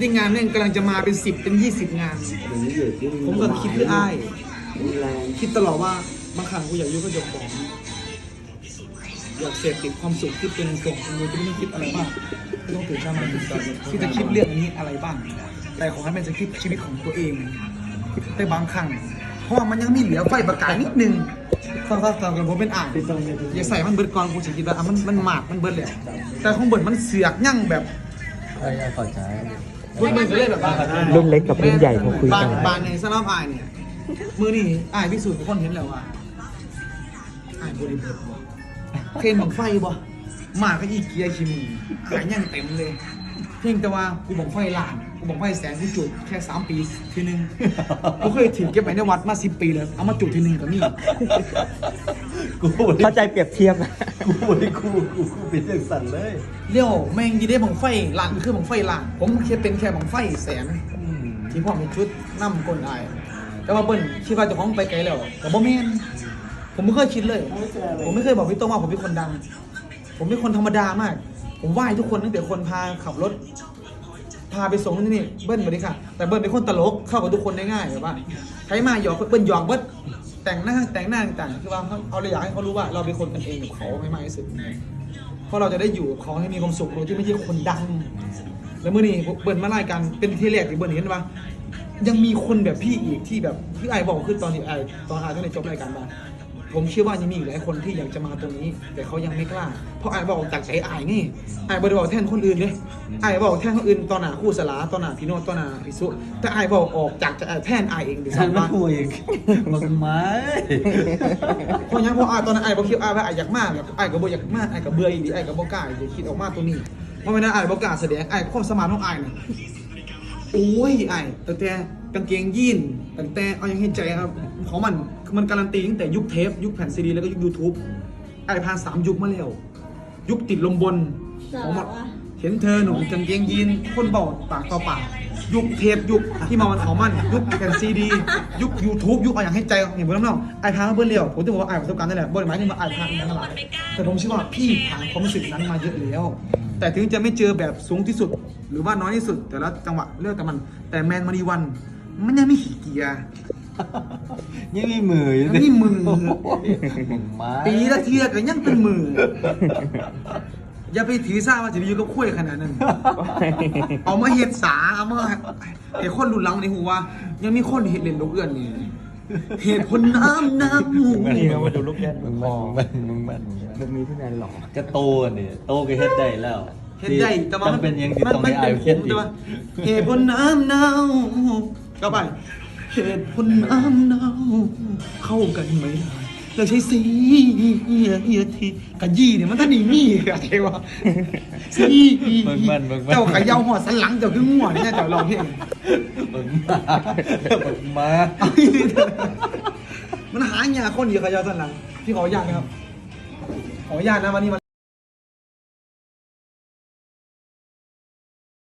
ที่งานเนี่ยกำลังจะมาเป็นสิบเป็นยี่สิบงาน ผมก็คิดคืออ้าย คิดตลอดว่าบางครั้งกูอยากยุ่งก็ยกของอยากเสพติดความสุขที่เป็นส่วนของกูไม่ต้องคิดอะไรมากไม่ต้องตื่นเช้ามาคิดก่อนที่จะคิดเรื่องนี้อะไรบ้าง แต่ขอให้เป็นสคริปต์ชีวิตของตัวเอง แต่บางครั้งเพราะว่ามันยังมีเหลือไฟประกายนิดนึงฟังฟังฟังกันผมเป็นอ่านอย่าใส่มันเบิดก่อนกูจะคิดว่าอะมันมันหมาดมันเบิดแล้วแต่ของเบิดมันเสือกยั่งแบบ เอ้ยเข้าใจ เบิดมันจะเล่นแบบว่ารุ่นเล็กกับรุ่นใหญ่เขาคุยบากันนบานในสนามอายเนี่ย มือนี่อายพิสูจน์ทุกคนเห็นแล้วว่าอายบริเบิดบ่เคนบังไฟบ่ มาก็อีเกียร์คิมือขายยังเต็มเลย เพียงแต่ว่ากูบังไฟล้านกูบังไฟแสนกูจุดแค่สามปีทีนึงกูเคยถือเก็บไว้ในวัดมาสิบปีแล้วเอามาจุดทีนึงก็มีกูบ่ได้เข้าใจเปรียบเทียบนะกูบ่ได้กูกูกูเป็นจังสั่นเลยเลี้ยวแม่งยีได้บังไฟล้านคือบังไฟล้าน ผมแค่เป็นแค่บังไฟแสนอืมที่พ่อมีชุดนั่มก้นอายแต่ว่าเบิ้ลคิดว่าเจะของไปไกลแล้วแต่บ่แม่นผมไม่เคยคิดเลย ผมไม่เคยบอกพี่โต้งว่าผมเป็นคนดัง ผมเป็นคนธรรมดามาก ผมไหว้ทุกคนตั้งแต่คนพาขับรถ พาไปส่งนู่นนี่เบิ้ลมาดิค่ะ แต่เบิ้ลเป็นคนตลกเข้ากับทุกคนได้ง่ายแบบว่าใครมาหยอกเบิ้ลหยอกเบิ้ลแต่งหน้าแต่งหน้าต่างๆคือว่าเขาเอาเลยอยากให้เขารู้ว่า เราเป็นคนกันเองกับเขาให้มากที่สุดเพราะเราจะได้อยู่กับเขาให้มีความสุขโดยที่ไม่ใช่คนดัง แล้วเมื่อนี้เบิ้ลมารายการเป็นที่แรกที่เบิ้ลเห็นว่ายังมีคนแบบพี่อีกที่แบบที่ไอ้บอกคือตอนที่ไอ้ตอนไอ้ต้องในจบรายการมา ผมเชื่อว่ายังมีอีกหลายคนที่อยากจะมาตรงนี้ แต่เขายังไม่กล้า เพราะไอ้บอกจากใจไอ้นี่ไอ้บอกบอกแทนคนอื่นเลยไอ้บอกแทนคนอื่นตอนหน้าครู่สลาตอนหน้าพี่โนตตอนหน้าพี่สุแต่ไอ้บอกออกจากจะแทนไอ้เองดิฉันซ้ำมาว่าคุยอีกมึงไม้เพราะงั้นเพราะไอ้ตอนนั้นไอ้บอกคิดไอ้ว่าไอ้อยากมากแบบไอ้ก็บอกอยากมากไอ้ก็เบื่ออีกดิไอ้ก็บอกกล้าอย่าคิดออกมาตัวนี้เพราะไม่นั้นไอ้บอกกล้าแสดงไอ้ความสมานของไอ้น่ะโอ้ยไอ้ตั้งแต่ กางเกงยีนตั้งแต่เอายังให้ใจครับของมันมันการันตีตั้งแต่ยุคเทป ยุคแผ่นซีดี แล้วก็ยุคยูทูบไอ้ผ่านสามยุคมาแล้ว ยุคติดลมบนของมันเห็นเธอหนุ่มกางเกงยีนคนเบาปากต่อปากยุคเทปยุคที่มาวันของมัน ยุคแผ่นซีดี ยุคยูทูบยุคเอาอย่างให้ใจเห็นบนน้ำเน่าไอ้ผ่านมาเบิ้ลเร็วผมจะบอกว่าไอ้ประสบการณ์นั่นแหละบริหมายถึงว่าไอ้ผ่านนั่นแหละแต่ผมเชื่อว่าพี่ผ่านความรู้สึกนั้นมาเยอะแล้วแต่ถึงจะไม่เจอแบบสูงที่สุด หรือว่าน้อยที่สุด แต่ละจังหวะเลือกแต่มัน แต่แมนมารีวัน มันยังไม่ขี้เกียจยังมีมืออยู่ยังมีมือมึงไม้ปีละเทียก็ยังเป็นมืออย่าไปถือซาว่าจะไปอยู่กับคุ้ยขนาดนั้น เอามาเห็ดสาเอามาไอ้คนรุ่นหลังในหัวยังมีคนเห็ดเล่นลูกเอื้อนนี่เหตุผลน้ำน้ำหูนี่เรามาดูลูกแกนมึงมันมึงมันมึงมันมันมีพี่แนนหล่อก็โตนี่โตก็เฮ็ดได้แล้วเห็ดได้แต่ว่ามันจำเป็นยังที่มันต้องมันให้อาเป็ยนผเฮ็ดมอีแต่กว่าเหตุผลน้ำเน่า ก็ไปเหตุผลน้ำเน่าเข้ากันไหมล่ะเราใช้สีเฮียเฮียทีกะยี่เนี่ยมันถ้าหนีมี่อะไรวะสีมึงมันมึงมัน เจ้าขยาวหัวสันหลังเจ้าคืองัวนี่นะเจ้าลองเพลงมึงมามึงมาเอาอีกทีเถอะมันหายากคนเดียวขยาวสันหลังพี่ขออนุญาตนะครับ ขออนุญาตนะวันนี้มัน